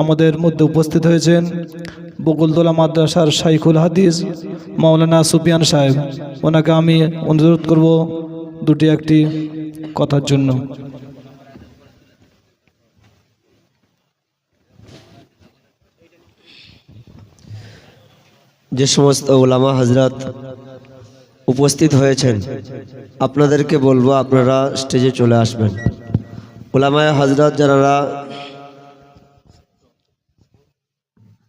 আমাদের মধ্যে উপস্থিত হয়েছেন বকুলতলা মাদ্রাসার শাইখুল হাদিস মাওলানা সুফিয়ান সাহেব। ওনাকে আমি অনুরোধ করব দুটি একটি কথার জন্য। যে সমস্ত ওলামা হাজরাত উপস্থিত হয়েছেন, আপনাদেরকে বলব আপনারা স্টেজে চলে আসবেন। ওলামায় হাজরাত যারা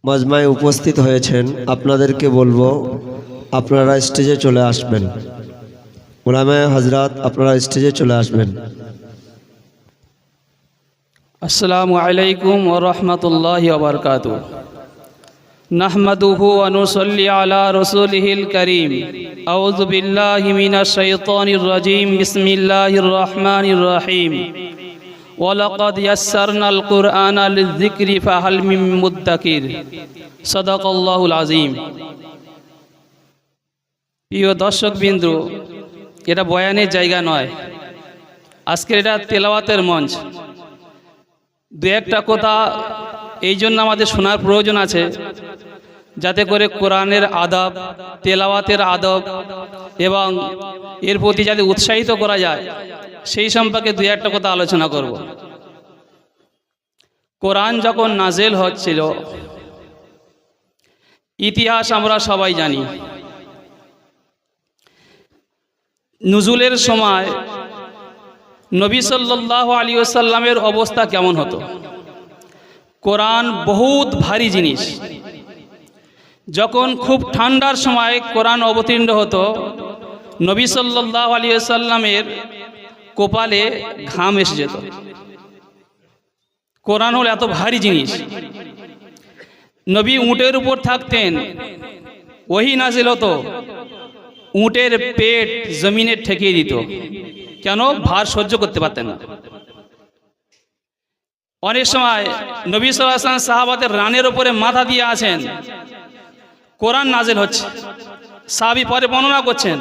মজমায় উপস্থিত হয়েছেন, আপনাদেরকে বলব, আপনারা স্টেজে চলে আসবেন। ওলামায় হজরত আপনারা স্টেজে চলে আসবেন। আসসালামু আলাইকুম ওরহমতুল্লাহ ওবরকাত নাহমাদুহু অনুসল্লি আলা রসুলহিল করিম। আউযু বিল্লাহি মিনাশ শাইতানির রাজিম। বিসমিল্লাহির রহমানির রহিম। ولقد يسرنا القرآن للذكر فهل من مدكر صدق الله العظيم প্রিয় দর্শক বিন্দু এটা বয়ানের জায়গা নয় আজকের এটা তেলাওয়াতের মঞ্চ দু একটা কথা এই জন্য আমাদের শোনার প্রয়োজন আছে যাতে করে কোরআনের আদব তেলাওয়াতের আদব এবং এর প্রতি যাতে উৎসাহিত করা যায় সেই সম্পর্কে দু একটা কথা আলোচনা করব। কোরআন যখন নাজেল হচ্ছিল, ইতিহাস আমরা সবাই জানি। নুজুলের সময় নবী সাল্লাহ আলী সাল্লামের অবস্থা কেমন হতো? কোরআন বহুত ভারী জিনিস। যখন খুব ঠান্ডার সময় কোরআন অবতীর্ণ হতো, নবী সাল্লাহ আলী সাল্লামের কপালে ঘাম এসে যেত। কোরআন হল এত ভারী জিনিস। নবী উঁটের উপর থাকতেন, ওহি নাজিল হতো, উঁটের পেট জমিনে ঠেকিয়ে দিত। কেন? ভার সহ্য করতে পারতেন না। অনেক সময় নবী সাল্লাম সাহাবাদের রানের ওপরে মাথা দিয়ে আছেন। কোরআন নাজেল হচ্ছে। সাহাবি পরে বর্ণনা করছেন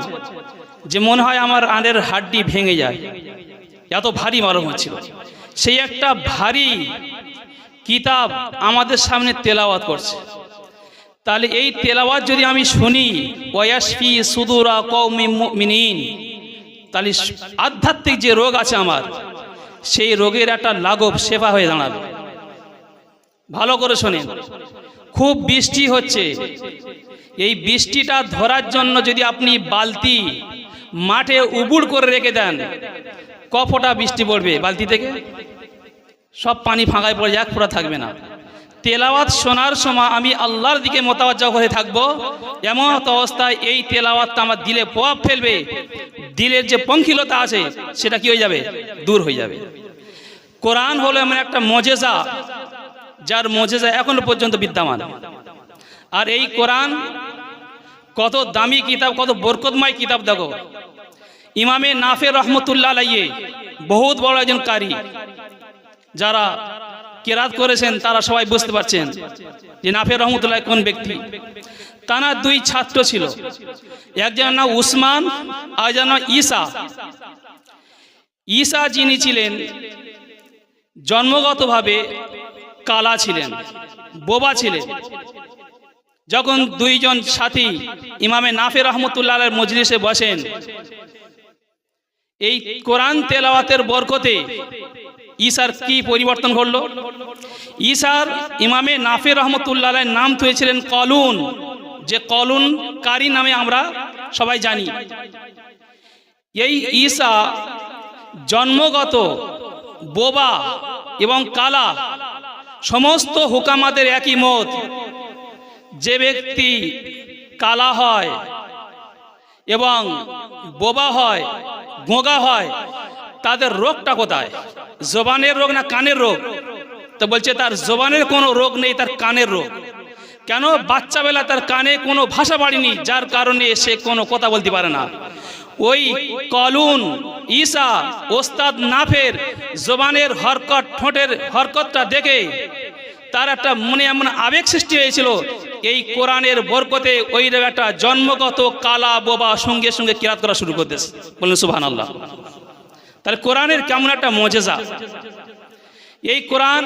যে মনে হয় আমার রানের হাড্ডি ভেঙে যায়। এত ভারী মারম হচ্ছিল। সেই একটা ভারী কিতাব আমাদের সামনে তেলাওয়াত করছে। তাহলে এই তেলাওয়াত যদি আমি শুনি, ওয়াসফি সুদুরা কৌমি মিনিন তাহলে আধ্যাত্মিক যে রোগ আছে আমার, সেই রোগের একটা লাঘব সেবা হয়ে দাঁড়াবে। ভালো করে শোনেন। খুব বৃষ্টি হচ্ছে। এই বৃষ্টিটা ধরার জন্য যদি আপনি বালতি মাঠে উবুড় করে রেখে দেন ক ফোঁটা বৃষ্টি পড়বে বালতি থেকে? সব পানি ফাঁকায় পড়ে এক ফোঁটা থাকবে না। তেলাওয়াত শোনার সময় আমি আল্লাহর দিকে মোতাবজ্জা হয়ে থাকব। এমন অবস্থায় এই তেলাওয়াতটা আমার দিলে প্রভাব ফেলবে। দিলের যে পঙ্কিলতা আছে, সেটা কি হয়ে যাবে? দূর হয়ে যাবে। কোরআন হলো এমন একটা মজেজা, যার মজেজা এখনও পর্যন্ত বিদ্যমান। আর এই কোরআন কত দামি কিতাব, কত বরকতময় কিতাব, দেখো। ইমামে নাফে রহমতুল্লাহ আলাইয়ে বহুত বড় একজন কারি। যারা কেরাত করেছেন, তারা সবাই বুঝতে পারছেন যে নাফে রহমতুল্লাহ কোন ব্যক্তি। তানার দুই ছাত্র ছিল। একজন নাম উসমান আর যেন ঈসা। ঈসা যিনি ছিলেন, জন্মগতভাবে কালা ছিলেন, বোবা ছিলেন। যখন দুইজন সাথী ইমামে নাফে রহমতুল্লাহ মজলিসে বসেন এই কোরআন তেলাওয়াতের বরকতে ঈশার কি পরিবর্তন ঘটল? ঈশার ইমামে নাফে রহমতুল্লাহ নাম হয়েছিলেন কলুন। যে কলুন কারি নামে আমরা সবাই জানি। এই ঈশা জন্মগত বোবা এবং কালা সমস্ত হুকামাদের একই মত। যে ব্যক্তি কালা হয় এবং বোবা হয় গোগা হয়, তাদের রোগটা কোথায়? জবানের রোগ না কানের রোগ? তো বলছে, তার জবানের কোনো রোগ নেই, তার কানের রোগ। কেন? বাচ্চাবেলা তার কানে কোনো ভাষা বাড়িনি, যার কারণে সে কোনো কথা বলতে পারে না। ওই কলুন, ঈসা, ওস্তাদ নাফের জবানের হরকত, ঠোঁটের হরকতটা দেখে তার একটা মনে এমন আবেগ সৃষ্টি হয়েছিল এই কোরআনের বরকতে ওই একটা জন্মগত কালা বোবা সঙ্গে সঙ্গে কিরাত করা শুরু করতেছে বললেন সুবহান আল্লাহ তাহলে কোরআনের কেমন একটা মজেজা। এই কোরআন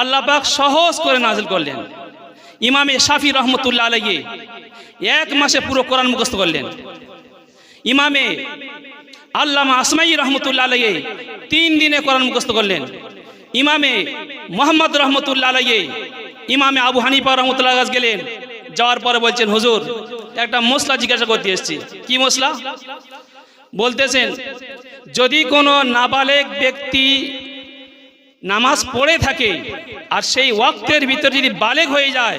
আল্লাহ পাক সহজ করে নাজিল করলেন। ইমামে শাফি রহমতুল্লাহ আলাইহি এক মাসে পুরো কোরআন মুখস্থ করলেন। ইমামে আল্লামা আসমাই রহমতুল্লাহ আলাইহি তিন দিনে কোরআন মুখস্থ করলেন। ইমামে মোহাম্মদ রহমতুল্লাহ আলাইহি ইমামে আবু হানিফা রহমতুল্লাহ কাছে গেলেন। যাওয়ার পরে বলছেন, হুজুর, একটা মশলা জিজ্ঞাসা করতে এসেছি। কি মশলা? বলতেছেন, যদি কোনো নাবালেক ব্যক্তি নামাজ পড়ে থাকে আর সেই ওয়াক্তের ভিতর যদি বালেক হয়ে যায়,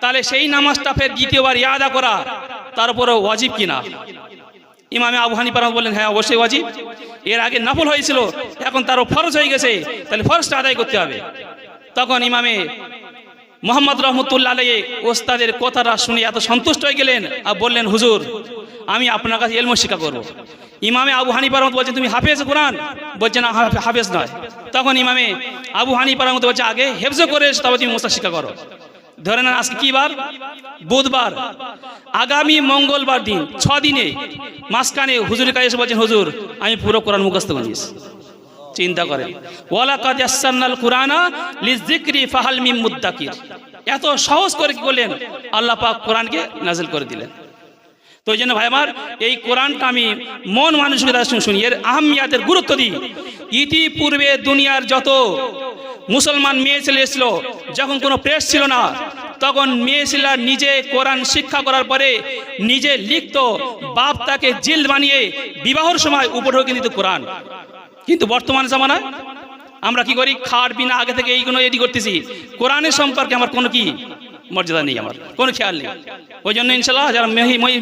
তাহলে সেই নামাজটা ফের দ্বিতীয়বার ইয়াদা করা তার উপরে ওয়াজিব কিনা? ইমামে আবু হানিফা বললেন হ্যাঁ অবশ্যই ওয়াজিব। এর আগে নফল হয়েছিল, এখন তারও ফরজ হয়ে গেছে, তাহলে ফরজটা আদায় করতে হবে। তখন ইমামে মোহাম্মদ রহমতুল্লাহ আলাই ওস্তাদের কথাটা শুনে এত সন্তুষ্ট হয়ে গেলেন আর বললেন, হুজুর, আমি আপনার কাছে এলম শিক্ষা করব। ইমামে আবু হানিফা রহমত বলছেন তুমি হাফেজ কোরআন? বলছে, না হাফেজ নয়। তখন ইমামে আবু হানিফা রহমত বলছে, আগে হেফজ করে তবে তুমি মোস্তা শিক্ষা করো। ধরে নেন আজকে কি বার? বুধবার। আগামী মঙ্গলবার দিন, ছ দিনে মাঝখানে হুজুরের কাছে এসে বলছেন, হুজুর, আমি পুরো কোরআন মুখস্থ করিস চিন্তা করেন। ওয়ালা কাদ ইয়াসসারনাল কুরআনা লিযিকরি ফাহাল মিম মুদ্দাকির এত সহজ করে কি করলেন আল্লাহ পাক কোরআনকে নাজিল করে দিলেন। তো এই জন্য ভাই আমার, এই কোরআনটা আমি মন মানসিকতা শুন- এর আহমিয়াতের গুরুত্ব দিই। ইতিপূর্বে দুনিয়ার যত মুসলমান মেয়ে ছেলে এসেছিল, যখন কোনো প্রেস ছিল না, তখন মেয়ে ছেলেরা নিজে কোরআন শিক্ষা করার পরে নিজে লিখত, বাপ তাকে জিল বানিয়ে বিবাহর সময় উপরে ঢুকে দিত কোরআন। কিন্তু বর্তমান জামানায় আমরা কি করি? খাট বিনা আগে থেকে এইগুলো এটি করতেছি। কোরআনের সম্পর্কে আমার কোনো কি মর্যাদা নেই আমার, কোনো খেয়াল নেই। ওই জন্য ইনশাল্লাহ যারা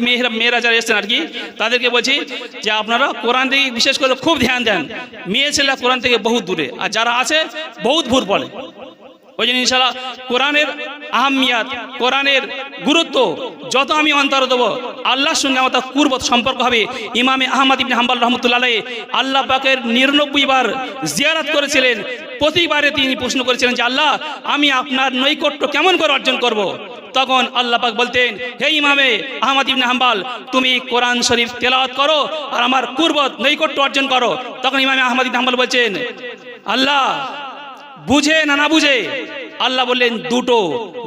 মেয়েরা মেয়েরা যারা এসছেন আর কি, তাদেরকে বলছি যে আপনারা কোরআন থেকে বিশেষ করে খুব ধ্যান দেন। মেয়ে ছেলে কোরআন থেকে বহুত দূরে, আর যারা আছে বহুত ভুল পড়ে ওই জন্য ইনশাল্লাহ কোরআনের আহমিয়াত, কোরআনের গুরুত্ব যত আমি অন্তর দেবো, আল্লাহর সঙ্গে আমার তার কুর্বত সম্পর্ক হবে। ইমামে আহমদ ইবনে হাম্বাল রহমতুল্লাহ আল্লাহ পাকের নিরানব্বই বার জিয়ারাত করেছিলেন। প্রতিবারে তিনি প্রশ্ন করেছিলেন যে, আল্লাহ, আমি আপনার নৈকট্য কেমন করে অর্জন করব। তখন আল্লাহ পাক বলতেন, হে ইমামে আহমদ ইবনে হাম্বাল, তুমি কোরআন শরীফ তেলাওয়াত করো আর আমার কুর্বত, নৈকট্য অর্জন করো। তখন ইমামে আহমদ ইবনে হাম্বাল বলছেন, আল্লাহ বুঝে না না বুঝে? আল্লাহ বললেন, দুটো।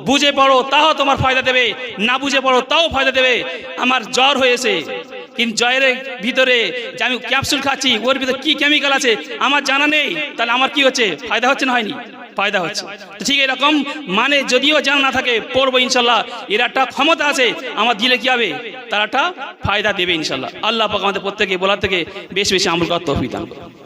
বুঝে পড়ো, তাও তোমার ফায়দা দেবে। না বুঝে পড়ো, তাও ফায়দা দেবে। আমার জ্বর হয়েছে। কিন্তু জ্বরের ভিতরে যে আমি ক্যাপসুল খাচ্ছি, ওর ভিতরে কি কেমিক্যাল আছে, আমার জানা নেই। তাহলে আমার কি হচ্ছে? ফায়দা হচ্ছে না হয়নি? ফায়দা হচ্ছে। তো ঠিক এরকম মানে যদিও জানা না থাকে, পড়ব ইনশাল্লাহ। এর একটা ক্ষমতা আছে, আমার দিলে কি হবে? তার একটা ফায়দা দেবে ইনশাল্লাহ। আল্লাহ পাক আমাদের প্রত্যেকে বলার থেকে বেশ বেশি আমল দান করুন।